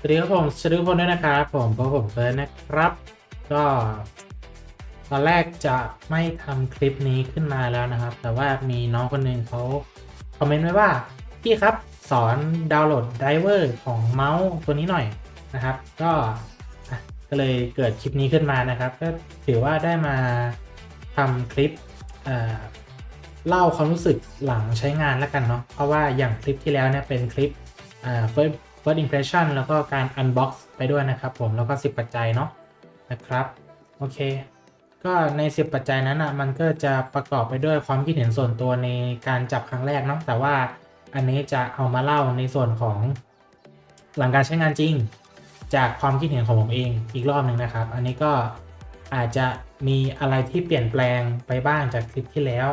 สวัสดีครับผมสวัสดีทุกคนด้วยนะครับผมพบผมเฟิร์สนะครับ ก็ตอนแรกจะไม่ทำคลิปนี้ขึ้นมาแล้วนะครับ แต่ว่ามีน้องคนหนึ่งเขาคอมเมนต์ไว้ว่าพี่ครับสอนดาวน์โหลดไดรเวอร์ของเมาส์ตัวนี้หน่อยนะครับ ก็ก็เลยเกิดคลิปนี้ขึ้นมานะครับ ก็ถือว่าได้มาทำคลิปเเล่าความรู้สึกหลังใช้งานแล้วกันเนาะเพราะว่าอย่างคลิปที่แล้วเนี่ยเป็นคลิปอ่า first first impression แล้วก็การ unbox ไปด้วยนะครับผมแล้วก็ 10 ปัจจัยเนาะนะครับ โอเค ก็ใน 10 ปัจจัยนั้นอะมันก็จะประกอบไปด้วยความคิดเห็นส่วนตัวในการจับครั้งแรกเนาะแต่ว่าอันนี้จะเอามาเล่าในส่วนของหลังการใช้งานจริง จากความคิดเห็นของผมเองอีกรอบหนึ่งนะครับ อันนี้ก็อาจจะมีอะไรที่เปลี่ยนแปลงไปบ้างจากคลิปที่แล้ว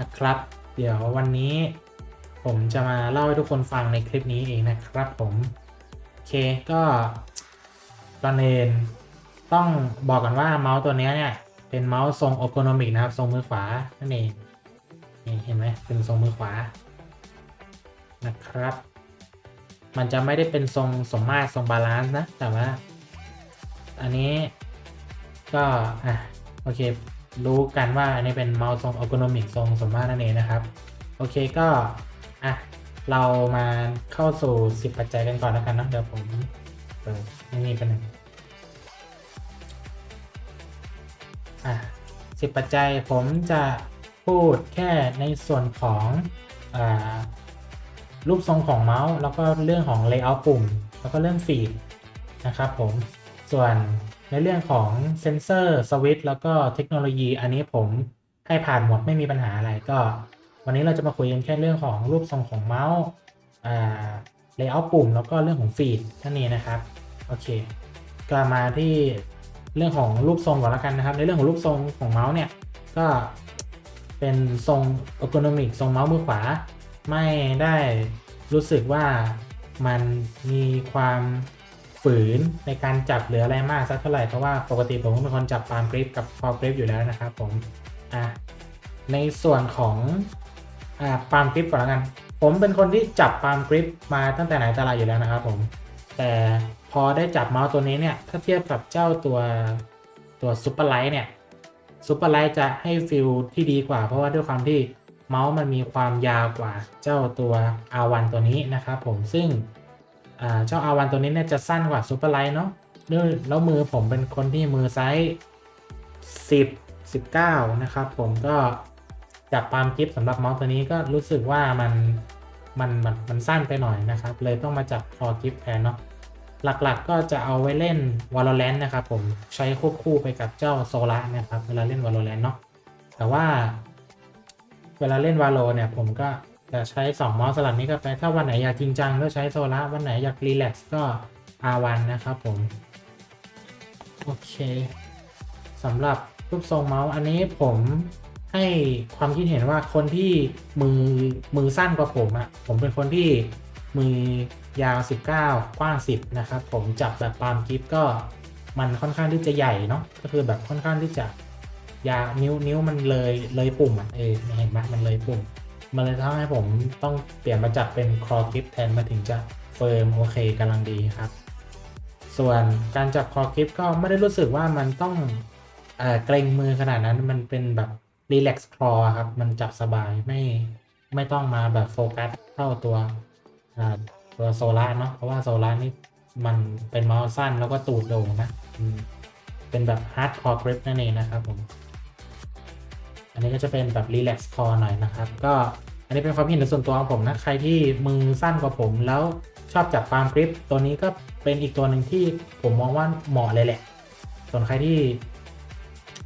นะครับ เดี๋ยววันนี้ ผมจะมาเล่าให้ทุกคนฟังในคลิปนี้เองนะครับผมโอเคก็ก่อนอื่นต้องบอกกันว่าเมาส์ตัวนี้เนี่ยเป็นเมาส์ทรงโอโกนมิกนะครับทรงมือขวานั่นเองนี่เห็นไหมเป็นทรงมือขวานะครับ มันจะไม่ได้เป็นทรงสมมาตรทรงบาลานซ์นะ แต่ว่า อันนี้ก็อะโอเค รู้กันว่าอันนี้เป็นเมาส์ทรงอ r โกนมิกทรงสมมาตรนั่นเองนะครับ โอเคก็ เรามาเข้าสู่ 10 ปัจจัยกันก่อนแล้วกันนะเดี๋ยวผมเปิดนี่เป็นหนึ่งอะสิบปัจจัยผมจะพูดแค่ในส่วนของอรูปทรงของเมาส์ แล้วก็เรื่องของ layout ปุ่ม แล้วก็เรื่องฟีดนะครับผม ส่วนในเรื่องของเซนเซอร์สวิตช์แล้วก็เทคโนโลยี อันนี้ผมให้ผ่านหมดไม่มีปัญหาอะไรก็ วันนี้เราจะมาคุยกันแค่เรื่องของรูปทรงของเมาส์อ่า layout ปุ่ม แล้วก็เรื่องของฟีดนั่นเองนะครับ โอเคก็มาที่เรื่องของรูปทรงก่อนละกันนะครับ ในเรื่องของรูปทรงของเมาส์เนี่ย ก็เป็นทรงอ r g o n o m i c ทรงเมาส์มือขวา ไม่ได้รู้สึกว่ามันมีความฝืนในการจับหรืออะไรมากสักเท่าไหร่เพราะว่าปกติผมก็เป็นคนจับปาล์มกริปกับพอกริปอยู่แล้วนะครับผมอะในส่วนของ ปาล์มกริปก่อนแล้วกัน ผมเป็นคนที่จับปาล์มกริปมาตั้งแต่ไหนแต่ไรอยู่แล้วนะครับผมแต่พอได้จับเมาส์ตัวนี้เนี่ยถ้าเทียบกับเจ้าตัวตัวซูเปอร์ไลท์เนี่ยซูเปอร์ไลท์จะให้ฟิลที่ดีกว่า เพราะว่าด้วยความที่เมาส์มันมีความยาวกว่าเจ้าตัว R1 ตัวนี้นะครับผมซึ่งอ่าเจ้า R1 ตัวนี้เนี่ยจะสั้นกว่าซูเปอร์ไลท์เนาะด้วยแล้วมือผมเป็นคนที่มือไซส์10 19 นะครับผมก็ จับปาล์มกิฟสำหรับเมาส์ตัวนี้ก็รู้สึกว่ามันมันมันมันสั้นไปหน่อยนะครับ เลยต้องมาจับคอกิฟแทนเนาะหลักๆก็จะเอาไว้เล่น Valorant นะครับผมใช้ควบคู่ไปกับเจ้าโซล่านะครับเวลาเล่น Valorant เนาะแต่ว่า เวลาเล่นวาโลเนี่ยผมก็จะใช้2เมาส์สลับนี้ก็ไปถ้าวันไหนอยากจริงจังก็ใช้โซล่าวันไหนอยากรีแลกซ์ก็ R1 นะครับผมโอเคสำหรับรูปทรงเมาส์อันนี้ผม ให้ความคิดเห็นว่าคนที่มือมือสั้นกว่าผมอะ่ะผมเป็นคนที่มือยาว 19 กว้าง 10 นะครับ ผมจับแบบปาล์มกิฟก็มันค่อนข้างที่จะใหญ่เนาะก็คือแบบค่อนข้างที่จะยานิ้วนิ้วมันเลยเลยปุ่มอะเออเห็นไหมมันเลยปุ่ม มันเลยทำให้ผมต้องเปลี่ยนมาจับเป็นคอกิฟแทนมาถึงจะเฟิร์มโอเคกำลังดีครับ ส่วนการจับคอกิฟก็ไม่ได้รู้สึกว่ามันต้องเออเกรงมือขนาดนั้นมันเป็นแบบ รีแลกซ์คลอครับ มันจับสบายไม่ไม่ต้องมาแบบโฟกัสเท่าตัวตัวโซล่าเนาะเพราะว่าโซล่านี่มันเป็นเมาส์สั้นแล้วก็ตูดโด่งนะเป็นแบบฮาร์ดคอร์กริปนั่นเองนะครับผม อันนี้ก็จะเป็นแบบรีแลกซ์คอหน่อยนะครับ ก็อันนี้เป็นความเห็นส่วนตัวของผมนะใครที่มือสั้นกว่าผมแล้วชอบจับปาล์มกริปตัวนี้ก็เป็นอีกตัวหนึ่งที่ผมมองว่าเหมาะเลยแหละ ส่วนใครที่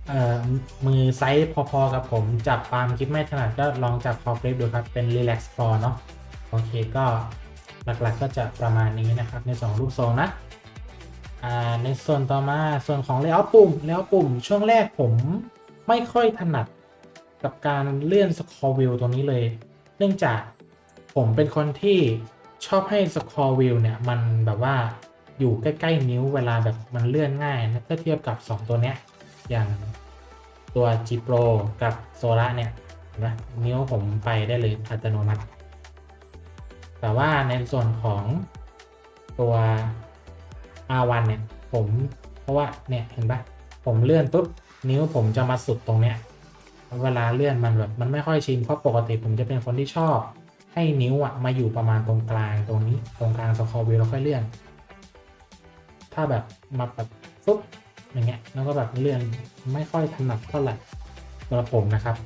เอ่อมือไซส์พอๆกับผมจับปาล์มกริปไม่ถนัดก็ลองจับคอกริปดูครับ เป็นรีแลกซ์คอเนาะโอเคก็หลักๆก็จะประมาณนี้นะครับ ใน 2 รูปทรงนะอ่าในส่วนต่อมาส่วนของ layout ปุ่ม layout ปุ่มช่วงแรกผมไม่ค่อยถนัดกับการเลื่อน scroll wheel ตรงนี้เลย เนื่องจากผมเป็นคนที่ชอบให้ scroll wheel เนี่ยมันแบบว่าอยู่ใกล้ ๆ นิ้วเวลาแบบมันเลื่อนง่ายนะถ้าเทียบกับ 2 ตัวเนี้ย อย่างตัว G Pro กับ Sora เนี่ยเห็นไหมนิ้วผมไปได้เลยอัตโนมัติ แต่ว่าในส่วนของตัว R1 เนี่ยผมเพราะว่าเนี่ยเห็นปะผมเลื่อนปุ๊บนิ้วผมจะมาสุดตรงเนี้ยเวลาเลื่อนมันแบบมันไม่ค่อยชินเพราะปกติผมจะเป็นคนที่ชอบ ให้นิ้วอะมาอยู่ประมาณตรงกลางตรงนี้ตรงกลางสคอวิวแล้วค่อยเลื่อน ถ้าแบบมาแบบปุ๊บ อย่างเงี้ยแล้วก็แบบเลื่อนไม่ค่อยถนัดเท่าไหร่สำหรับผมนะครับ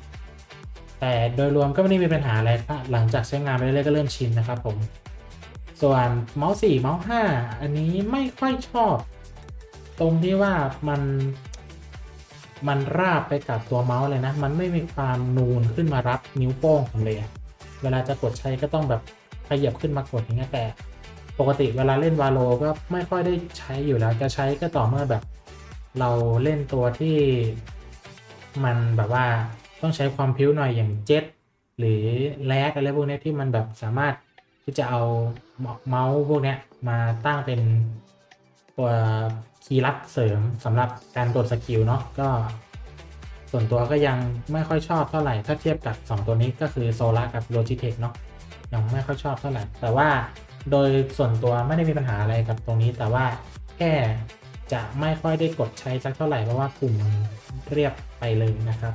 แต่โดยรวมก็ไม่ได้มีปัญหาอะไรหลังจากใช้งานไปเรื่อยๆก็เริ่มชินนะครับผมส่วนเมาส์4เมาส์5อันนี้ไม่ค่อยชอบ ตรงที่ว่ามันมันราบไปกับตัวเมาส์เลยนะ มันไม่มีความนูนขึ้นมารับนิ้วโป้งผมเลย เวลาจะกดใช้ก็ต้องแบบขยับขึ้นมากดอย่างเงี้ยแต่ ปกติเวลาเล่นวาโลก็ไม่ค่อยได้ใช้อยู่แล้วจะใช้ก็ต่อเมื่อแบบ เราเล่นตัวที่มันแบบว่าต้องใช้ความพิ้วหน่อยอย่างเจ็ตหรือแลกอะไรพวกนี้ที่มันแบบสามารถที่จะเอาเมาส์พวกนี้มาตั้งเป็นตัวคีย์ลัดเสริมสำหรับการกดสกิลเนาะก็ ส่วนตัวก็ยังไม่ค่อยชอบเท่าไหร่ ถ้าเทียบกับ 2 ตัวนี้ก็คือโซล่ากับ Logitech เนาะยังไม่ค่อยชอบเท่าไหร่ แต่ว่าโดยส่วนตัวไม่ได้มีปัญหาอะไรกับตรงนี้แต่ว่าแค่ จะไม่ค่อยได้กดใช้สักเท่าไหร่เพราะว่ากลุ่มเรียบไปเลยนะครับ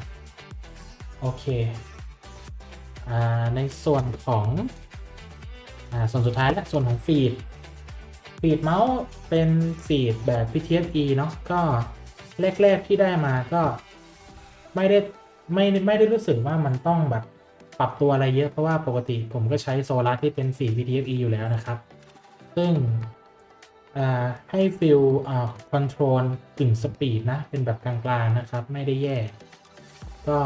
โอเคอในส่วนของอส่วนสุดท้ายและส่วนของฟีดฟีดเมาส์เป็นฟีดแบบ PTFE เนาะก็แรกๆที่ได้มาก็ไม่ได้ไม่ไม่ได้รู้สึกว่ามันต้องแบบปรับตัวอะไรเยอะเพราะว่าปกติผมก็ใช้โซลาร์ที่เป็นฟีด PTFE อยู่แล้วนะครับ ซึ่ง ให้ฟิลคอนโทรลกึ่งสปีดนะ เป็นแบบกลางๆนะครับ ไม่ได้แย่ ก็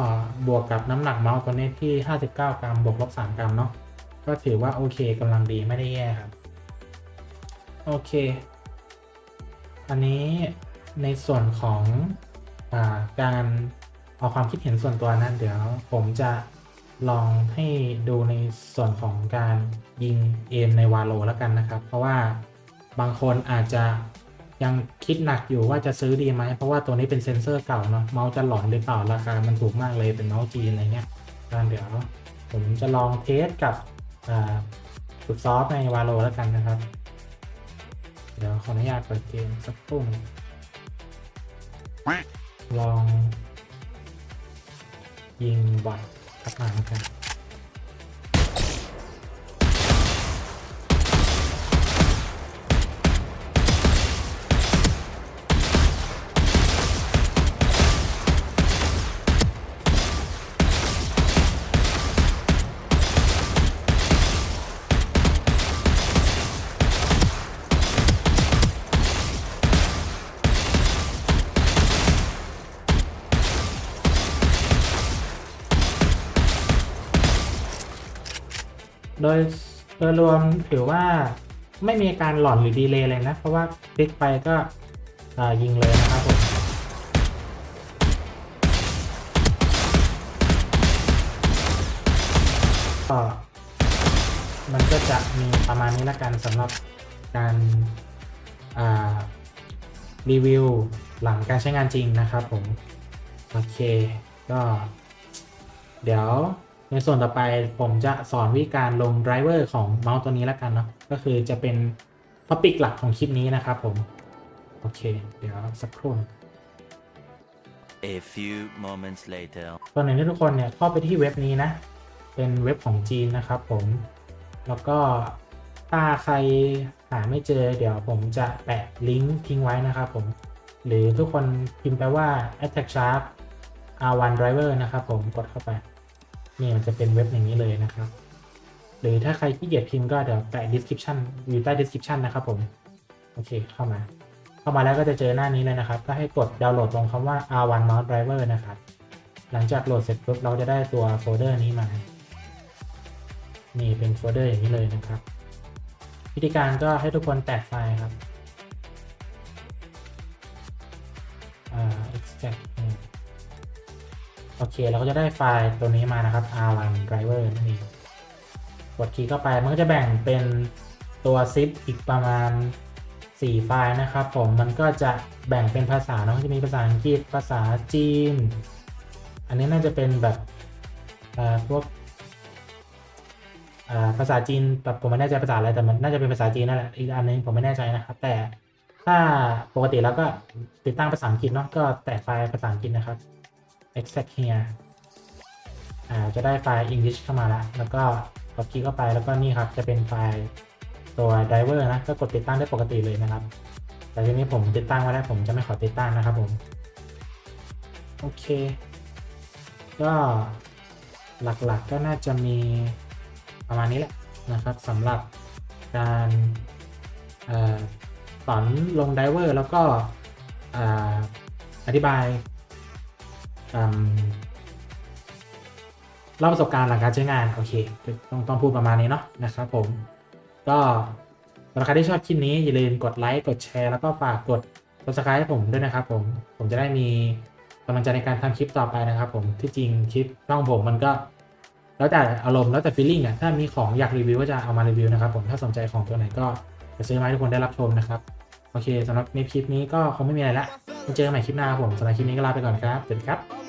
บวกกับน้ำหนักเมาส์ตัวนี้ที่ 59 กรัมบวกลบ3กรัมเนาะก็ถือว่าโอเคกำลังดีไม่ได้แย่ครับ โอเค อันนี้ในส่วนของอาการเอาความคิดเห็นส่วนตัวนั้นเดี๋ยวผมจะลองให้ดูในส่วนของการยิงเอมในวาโลแล้วกันนะครับ เพราะว่า บางคนอาจจะยังคิดหนักอยู่ว่าจะซื้อดีไหม เพราะว่าตัวนี้เป็นเซ็นเซอร์เก่าเนาะเมาส์จะหลอนหรือเปล่าราคามันถูกมากเลยเป็นเมาส์จีนอะไรเงี้ยงั้นเดี๋ยวผมจะลองเทสกับฝึกซอฟในวาโลแล้วกันนะครับ เดี๋ยวขออนุญาตเปิดเกมสักครู่งลองยิงบอทสักหน่อยแล้วกัน โดยโดยรวมถือว่าไม่มีการหลอนหรือดีเลย์เลยนะ เพราะว่าคลิกไปก็ยิงเลยนะครับผมก็มันก็จะมีประมาณนี้ละกันสำหรับการรีวิวหลังการใช้งานจริงนะครับผม โอเค ก็ เดี๋ยว ในส่วนต่อไปผมจะสอนวิธีการลงไดรเวอร์ของเมาส์ตัวนี้แล้วกันเนาะก็คือจะเป็นท็อปิกหลักของคลิปนี้นะครับผม โอเค เดี๋ยวสักครู่ A few moments later. ตอนหนึ่งที่ทุกคนเนี่ยเข้าไปที่เว็บนี้นะ เป็นเว็บของจีนนะครับผม แล้วก็ถ้าใครหาไม่เจอเดี๋ยวผมจะแปะลิงก์ทิ้งไว้นะครับผม หรือทุกคนพิมพ์ไปว่า attack sharp r1 driver นะครับผมกดเข้าไป นี่มันจะเป็นเว็บอย่างนี้เลยนะครับ หรือถ้าใครขี้เกียจพิมพ์ก็เดี๋ยวแปะ description อยู่ใต้ description นะครับผม โอเคเข้ามา เข้ามาแล้วก็จะเจอหน้านี้เลยนะครับ ก็ให้กดดาวน์โหลดตรงคำว่า r1 mouse driver นะครับ หลังจากโหลดเสร็จปุ๊บเราจะได้ตัวโฟลเดอร์นี้มา นี่เป็นโฟลเดอร์อย่างนี้เลยนะครับ วิธีการก็ให้ทุกคนแตกไฟล์ครับอ่า extract โอเคเราก็จะได้ไฟล์ตัวนี้มานะครับ r1 driver นั่นเองกดคีย์เข้าไปมันก็จะแบ่งเป็นตัว zip อีกประมาณ 4 ไฟล์นะครับ ผมมันก็จะแบ่งเป็นภาษาเนาะจะมีภาษาอังกฤษภาษาจีน อันนี้น่าจะเป็นแบบพวกภาษาจีนแบบผมไม่แน่ใจภาษาอะไรแต่มันน่าจะเป็นภาษาจีนนั่นแหละอีกอันนึงผมไม่แน่ใจนะครับ แต่ถ้าถ้าปกติแล้วก็ติดตั้งภาษาอังกฤษเนาะก็แตะไฟล์ภาษาอังกฤษนะครับ extract here อ่าจะได้ไฟล์ English เข้ามาแล้ว แล้วก็กดคลิกเข้าไปแล้วก็นี่ครับจะเป็นไฟล์ตัว driver นะ ก็กดติดตั้งได้ปกติเลยนะครับ แต่ทีนี้ผมติดตั้งไว้แล้วผมจะไม่ขอติดตั้งนะครับผม โอเค ก็หลักๆก็น่าจะมีประมาณนี้แหละนะครับสำหรับการสอนลงไดเวอร์แล้วก็ออธิบาย เล่าประสบการณ์หลังการใช้งาน โอเค ต้องต้องพูดประมาณนี้เนาะนะครับผม ก็สำหรับใครที่ชอบคลิปนี้ อย่าลืมกดไลค์กดแชร์แล้วก็ฝากกด subscribe ให้ผมด้วยนะครับผม ผมจะได้มีกำลังใจในการทำคลิปต่อไปนะครับผมที่จริงคลิปช่องผมมันก็แล้วแต่อารมณ์แล้วแต่ feeling อะถ้ามีของอยากรีวิวก็จะเอามารีวิวนะครับผมถ้าสนใจของตัวไหนก็จะซื้อมาให้ทุกคนได้รับชมนะครับ โอเคสำหรับในคลิปนี้ก็คงไม่มีอะไรละเจอกันใหม่คลิปหน้าผมสำหรับคลิปนี้ก็ลาไปก่อนครับสวัสดีครับ